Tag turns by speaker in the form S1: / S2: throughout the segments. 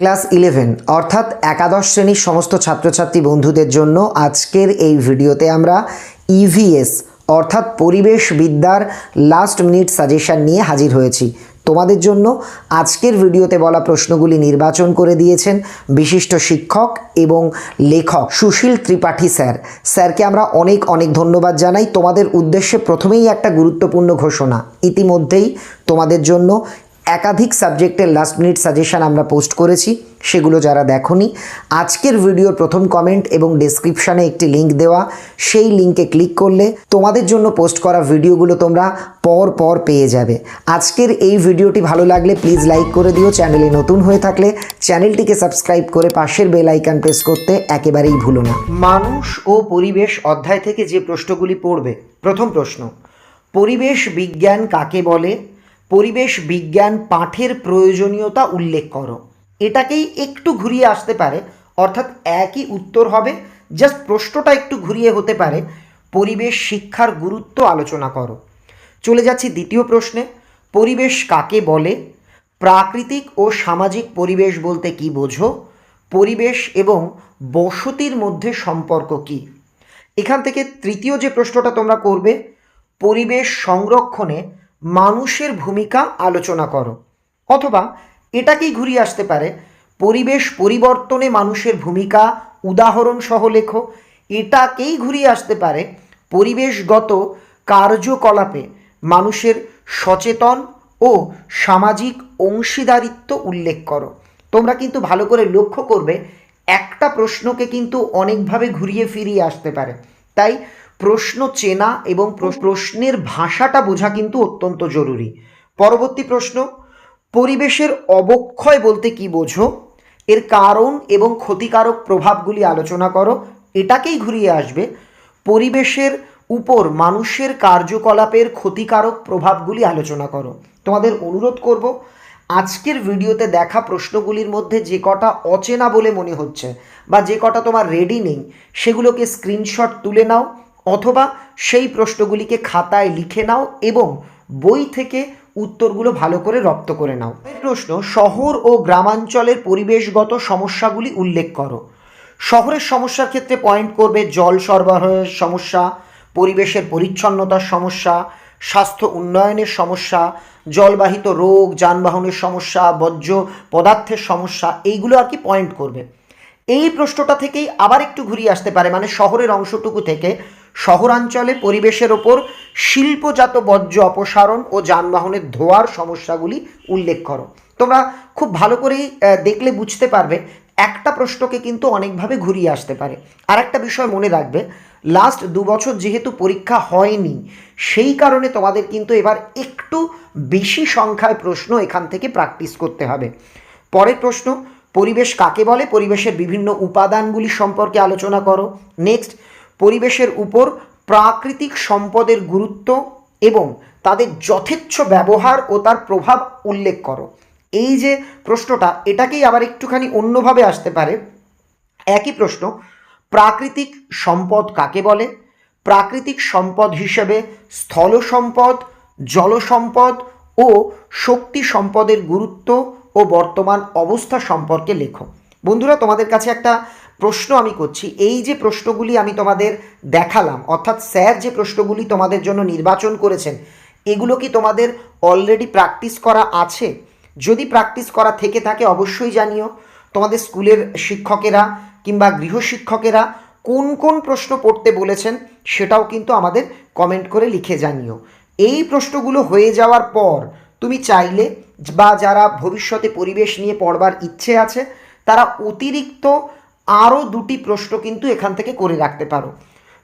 S1: Class eleven, অর্থাৎ একাদশ শ্রেণির সমস্ত ছাত্রছাত্রী বন্ধুদের জন্য আজকের এই ভিডিওতে আমরা ইভিএস অর্থাৎ পরিবেশ বিদ্যার লাস্ট মিনিট সাজেশন নিয়ে হাজির হয়েছি। তোমাদের জন্য আজকের ভিডিওতে বলা প্রশ্নগুলি নির্বাচন করে দিয়েছেন বিশিষ্ট শিক্ষক এবং লেখক সুশীল ত্রিপাঠী স্যার। স্যারকে আমরা অনেক অনেক ধন্যবাদ জানাই। তোমাদের উদ্দেশ্যে প্রথমেই একটা গুরুত্বপূর্ণ ঘোষণা। ইতিমধ্যেই তোমাদের জন্য একাধিক সাবজেক্টের লাস্ট মিনিট সাজেশন আমরা পোস্ট করেছি, সেগুলো যারা দেখনি, আজকের ভিডিওর প্রথম কমেন্ট এবং ডেসক্রিপশানে একটি লিংক দেওয়া, সেই লিঙ্কে ক্লিক করলে তোমাদের জন্য পোস্ট করা ভিডিওগুলো তোমরা পর পর পেয়ে যাবে। আজকের এই ভিডিওটি ভালো লাগলে প্লিজ লাইক করে দিও চ্যানেলে নতুন হয়ে থাকলে চ্যানেলটিকে সাবস্ক্রাইব করে পাশের বেল আইকন প্রেস করতে একেবারেই ভুলো না। মানুষ ও পরিবেশ অধ্যায় থেকে যে প্রশ্নগুলি পড়বে, প্রথম প্রশ্ন, পরিবেশ বিজ্ঞান কাকে বলে? পরিবেশ বিজ্ঞান পাঠের প্রয়োজনীয়তা উল্লেখ করো। এটাকেই একটু ঘুরিয়ে আসতে পারে, অর্থাৎ একই উত্তর হবে জাস্ট প্রশ্নটা একটু ঘুরিয়ে হতে পারে, পরিবেশ শিক্ষার গুরুত্ব আলোচনা করো। চলে যাচ্ছি দ্বিতীয় প্রশ্নে, পরিবেশ কাকে বলে? প্রাকৃতিক ও সামাজিক পরিবেশ বলতে কি বোঝো? পরিবেশ এবং বসতির মধ্যে সম্পর্ক কী? এখান থেকে তৃতীয় যে প্রশ্নটা তোমরা করবে, পরিবেশ সংরক্ষণে মানুষের ভূমিকা আলোচনা করো। অথবা এটাকেই ঘুরিয়ে আসতে পারে, পরিবেশ পরিবর্তনে মানুষের ভূমিকা উদাহরণ সহ লেখো। এটাকেই ঘুরিয়ে আসতে পারে, পরিবেশগত কার্যকলাপে মানুষের সচেতন ও সামাজিক অংশীদারিত্ব উল্লেখ করো। তোমরা কিন্তু ভালো করে লক্ষ্য করবে, একটা প্রশ্নকে কিন্তু অনেকভাবে ঘুরিয়ে ফিরিয়ে আসতে পারে। তাই প্রশ্ন চেনা এবং প্র- প্রশ্নের ভাষাটা বোঝা কিন্তু অত্যন্ত জরুরি। পরবর্তী প্রশ্ন পরিবেশের অবক্ষয় বলতে কি বোঝো? এর কারণ এবং ক্ষতিকারক প্রভাবগুলি আলোচনা করো এটাকেই ঘুরিয়ে আসবে। পরিবেশের উপর মানুষের কার্যকলাপের ক্ষতিকারক প্রভাবগুলি আলোচনা করো। তোমাদের অনুরোধ করব আজকের ভিডিওতে দেখা প্রশ্নগুলির মধ্যে যে কটা অচেনা বলে মনে হচ্ছে বা যে কটা তোমার রেডি নেই সেগুলোকে স্ক্রিনশট তুলে নাও অথবা সেই প্রশ্নগুলিকে খাতায় লিখে নাও এবং বই থেকে উত্তরগুলো ভালো করে রপ্ত করে নাও। প্রশ্ন, শহর ও গ্রামাঞ্চলের পরিবেশগত সমস্যাগুলি উল্লেখ করো। শহরের সমস্যার ক্ষেত্রে পয়েন্ট করবে জল সরবরাহের সমস্যা, পরিবেশের পরিচ্ছন্নতার সমস্যা, স্বাস্থ্য উন্নয়নের সমস্যা, জলবাহিত রোগ, যানবাহনের সমস্যা, বর্জ্য পদার্থের সমস্যা, এইগুলো আর কি পয়েন্ট করবে। এই প্রশ্নটা থেকেই আবার একটু ঘুরিয়ে আসতে পারে মানে শহরের অংশটুকু থেকে শহরাঞ্চলে পরিবেশের ওপর শিল্পজাত বর্জ্য অপসারণ ও যানবাহনের ধোয়ার সমস্যাগুলি উল্লেখ করো। তোমরা খুব ভালো করেই দেখলে বুঝতে পারবে, একটা প্রশ্নকে কিন্তু অনেকভাবে ঘুরিয়ে আসতে পারে। আর একটা বিষয় মনে রাখবে লাস্ট দু বছর যেহেতু পরীক্ষা হয়নি, সেই কারণে তোমাদের কিন্তু এবার একটু বেশি সংখ্যায় প্রশ্ন এখান থেকে প্র্যাকটিস করতে হবে। পরের প্রশ্ন, পরিবেশ কাকে বলে? পরিবেশের বিভিন্ন উপাদানগুলি সম্পর্কে আলোচনা করো। নেক্সট পরিবেশের উপর প্রাকৃতিক সম্পদের গুরুত্ব এবং তাদের যথেচ্ছ ব্যবহার ও তার প্রভাব উল্লেখ করো। এই যে প্রশ্নটা, এটাকেই আবার একটুখানি অন্যভাবে আসতে পারে। একই প্রশ্ন, প্রাকৃতিক সম্পদ কাকে বলে? প্রাকৃতিক সম্পদ হিসেবে স্থল সম্পদ, জল সম্পদ ও শক্তি সম্পদের গুরুত্ব ও বর্তমান অবস্থা সম্পর্কে লেখো। বন্ধুরা, তোমাদের কাছে একটা প্রশ্ন আমি করছি, এই যে প্রশ্নগুলি আমি তোমাদের দেখালাম, অর্থাৎ স্যার যে প্রশ্নগুলি তোমাদের জন্য নির্বাচন করেছেন, এগুলো কি তোমাদের অলরেডি প্র্যাকটিস করা আছে? যদি প্র্যাকটিস করা থেকে থাকে, অবশ্যই জানিও। তোমাদের স্কুলের শিক্ষকেরা কিংবা গৃহশিক্ষকেরা কোন কোন প্রশ্ন পড়তে বলেছেন, সেটাও কিন্তু আমাদের কমেন্ট করে লিখে জানিও। এই প্রশ্নগুলো হয়ে যাওয়ার পর তুমি চাইলে বা যারা ভবিষ্যতে পরিবেশ নিয়ে পড়বার ইচ্ছে আছে, তারা অতিরিক্ত আরও দুটি প্রশ্ন কিন্তু এখান থেকে করে রাখতে পারো।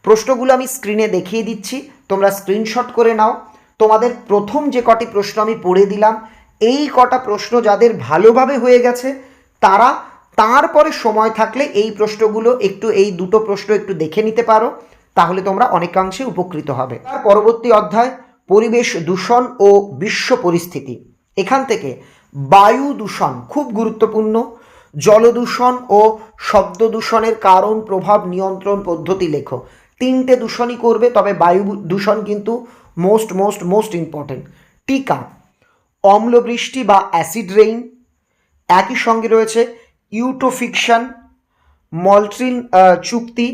S1: প্রশ্নগুলো আমি স্ক্রিনে দেখিয়ে দিচ্ছি, তোমরা স্ক্রিনশট করে নাও। তোমাদের প্রথম যে কটি প্রশ্ন আমি পড়ে দিলাম, এই কটা প্রশ্ন যাদের ভালোভাবে হয়ে গেছে, তারা তারপরে সময় থাকলে এই প্রশ্নগুলো একটু, এই দুটো প্রশ্ন একটু দেখে নিতে পারো, তাহলে তোমরা অনেকাংশে উপকৃত হবে। তার পরবর্তী অধ্যায়, পরিবেশ দূষণ ও বিশ্ব পরিস্থিতি। এখান থেকে বায়ু দূষণ খুব গুরুত্বপূর্ণ। জলদূষণ ও শব্দ দূষণের কারণ প্রভাব নিয়ন্ত্রণ পদ্ধতি লেখো। তিনটে দূষণই করবে, তবে বায়ু দূষণ কিন্তু মোস্ট মোস্ট মোস্ট ইম্পর্টেন্ট টিকা, অম্লবৃষ্টি বা অ্যাসিড রেইন একই সঙ্গে রয়েছে ইউটোফিকশন মলট্রিন চুক্তি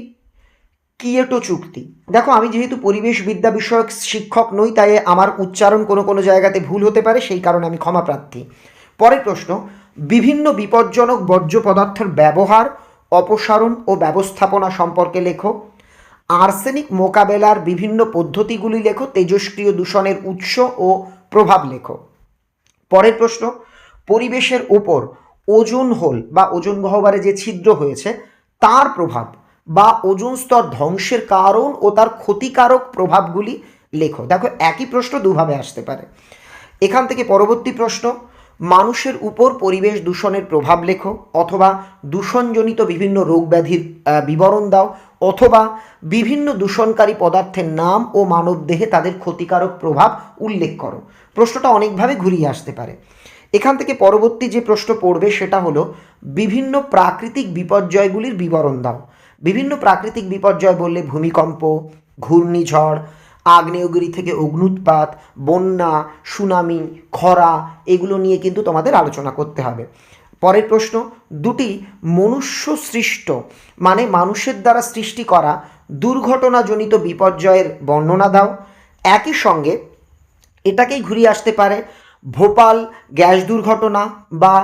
S1: কিয়েটো চুক্তি। দেখো, আমি যেহেতু পরিবেশ বিদ্যা বিষয়ক শিক্ষক নই, তাই আমার উচ্চারণ কোনো কোনো জায়গাতে ভুল হতে পারে, সেই কারণে আমি ক্ষমা প্রার্থী। পরের প্রশ্ন বিভিন্ন বিপজ্জনক বর্জ্য পদার্থের ব্যবহার, অপসারণ ও ব্যবস্থাপনা সম্পর্কে লেখো। আর্সেনিক মোকাবেলার বিভিন্ন পদ্ধতিগুলি লেখো তেজস্ক্রিয় দূষণের উৎস ও প্রভাব লেখো। পরের প্রশ্ন, পরিবেশের ওপর ওজন হোল বা ওজন গহ্বরে যে ছিদ্র হয়েছে, তার প্রভাব বা ওজন স্তর ধ্বংসের কারণ ও তার ক্ষতিকারক প্রভাবগুলি লেখো। দেখো, একই প্রশ্ন দুভাবে আসতে পারে। এখান থেকে পরবর্তী প্রশ্ন মানুষের উপর পরিবেশ দূষণের প্রভাব লেখো, অথবা দূষণজনিত বিভিন্ন রোগ ব্যাধির বিবরণ দাও, অথবা বিভিন্ন দূষণকারী পদার্থের নাম ও মানবদেহে তাদের ক্ষতিকারক প্রভাব উল্লেখ করো। প্রশ্নটা অনেকভাবে ঘুরিয়ে আসতে পারে। এখান থেকে পরবর্তী যে প্রশ্ন পড়বে সেটা হলো, বিভিন্ন প্রাকৃতিক বিপর্যয়গুলির বিবরণ দাও। বিভিন্ন প্রাকৃতিক বিপর্যয় বললে ভূমিকম্প, ঘূর্ণিঝড় আগ্নেয়গিরি থেকে অগ্নুৎপাত, বন্যা, সুনামি, খরা, এগুলো নিয়ে কিন্তু তোমাদের আলোচনা করতে হবে। পরের প্রশ্ন, দুটি মনুষ্য সৃষ্ট মানে মানুষের দ্বারা সৃষ্টি করা দুর্ঘটনাজনিত বিপর্যয়ের বর্ণনা দাও। একই সঙ্গে এটাকেই ঘুরিয়ে আসতে পারে, ভোপাল গ্যাস দুর্ঘটনা বা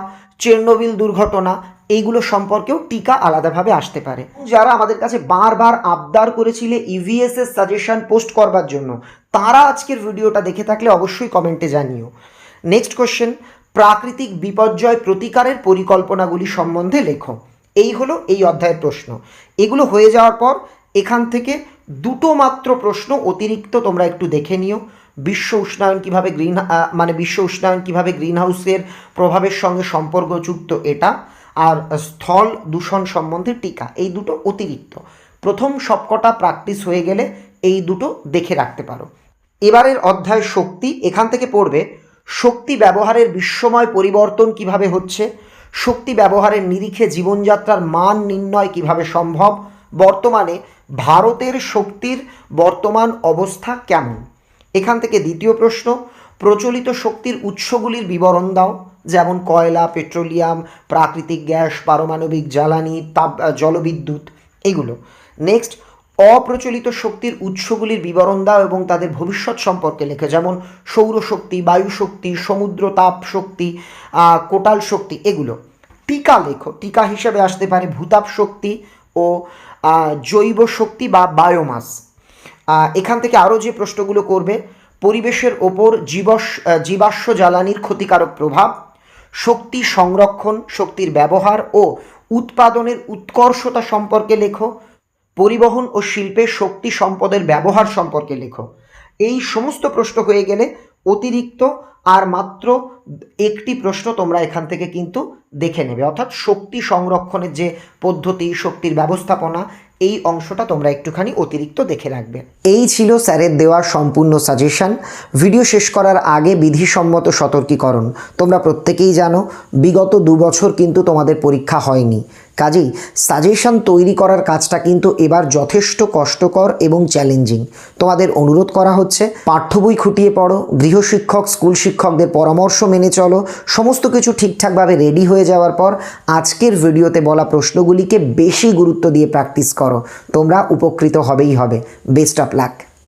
S1: চেরনোবিল দুর্ঘটনা এইগুলো সম্পর্কেও টিকা আলাদাভাবে আসতে পারে। যারা আমাদের কাছে বারবার আবদার করেছিলে ইভিএস এর সাজেশন পোস্ট করবার জন্য, তারা আজকের ভিডিওটা দেখে থাকলে অবশ্যই কমেন্টে জানিও। নেক্সট কোশ্চেন প্রাকৃতিক বিপর্যয় প্রতিকারের পরিকল্পনাগুলি সম্বন্ধে লেখো। এই হলো এই অধ্যায়ের প্রশ্ন। এগুলো হয়ে যাওয়ার পর এখান থেকে দুটো মাত্র প্রশ্ন অতিরিক্ত তোমরা একটু দেখে নিও। বিশ্ব উষ্ণায়ন কীভাবে গ্রিন মানে বিশ্ব উষ্ণায়ন কীভাবে গ্রিন হাউসের প্রভাবের সঙ্গে সম্পর্কযুক্ত এটা? আর স্থল দূষণ সম্বন্ধে টিকা, এই দুটো অতিরিক্ত। প্রথম সবকটা প্র্যাকটিস হয়ে গেলে এই দুটো দেখে রাখতে পারো। এবারের অধ্যায় শক্তি, এখান থেকে পড়বে, শক্তি ব্যবহারের বিশ্বময় পরিবর্তন কীভাবে হচ্ছে? শক্তি ব্যবহারের নিরিখে জীবনযাত্রার মান নির্ণয় কীভাবে সম্ভব? বর্তমানে ভারতের শক্তির বর্তমান অবস্থা কেমন? এখান থেকে দ্বিতীয় প্রশ্ন, প্রচলিত শক্তির উৎসগুলির বিবরণ দাও। যেমন কয়লা, পেট্রোলিয়াম, প্রাকৃতিক গ্যাস, পারমাণবিক জ্বালানি, তাপ জলবিদ্যুৎ, এগুলো। নেক্সট অপ্রচলিত শক্তির উৎসগুলির বিবরণ দাও এবং তাদের ভবিষ্যৎ সম্পর্কে লেখে। যেমন সৌরশক্তি, বায়ুশক্তি, সমুদ্র তাপ শক্তি কোটাল শক্তি, এগুলো। টিকা লেখো। টিকা হিসেবে আসতে পারে ভূতাপ শক্তি ও জৈব শক্তি বা বায়োমাস এখান থেকে আরও যে প্রশ্নগুলো করবে, পরিবেশের ওপর জীবস জীবাশ্ম জ্বালানির ক্ষতিকারক প্রভাব শক্তি সংরক্ষণ, শক্তির ব্যবহার ও উৎপাদনের উৎকর্ষতা সম্পর্কে লেখো। পরিবহন ও শিল্পে শক্তি সম্পদের ব্যবহার সম্পর্কে লেখো। এই সমস্ত প্রশ্ন হয়ে গেলে অতিরিক্ত আর মাত্র একটি প্রশ্ন তোমরা এখান থেকে কিন্তু দেখে নেবে। অর্থাৎ শক্তি সংরক্ষণের যে পদ্ধতি, শক্তির ব্যবস্থাপনা এই অংশটা তোমরা একটুখানি অতিরিক্ত দেখে রাখবে। এই ছিল স্যারের দেওয়া সম্পূর্ণ সাজেশন ভিডিও শেষ করার আগে বিধিসম্মত সতর্কীকরণ। তোমরা প্রত্যেকেই জানো, বিগত দু বছর কিন্তু তোমাদের পরীক্ষা হয়নি। কাজেই সাজেশন তৈরি করার কাজটা কিন্তু এবার যথেষ্ট কষ্টকর এবং চ্যালেঞ্জিং তোমাদের অনুরোধ করা হচ্ছে, পাঠ্য বই খুঁটিয়ে পড়ো, গৃহশিক্ষক স্কুল শিক্ষকদের পরামর্শ মেনে চলো, সমস্ত কিছু ঠিকঠাকভাবে রেডি হয়ে যাওয়ার পর আজকের ভিডিওতে বলা প্রশ্নগুলিকে বেশি গুরুত্ব দিয়ে প্র্যাকটিস করো। তোমরা উপকৃত হবেই হবে। Best of luck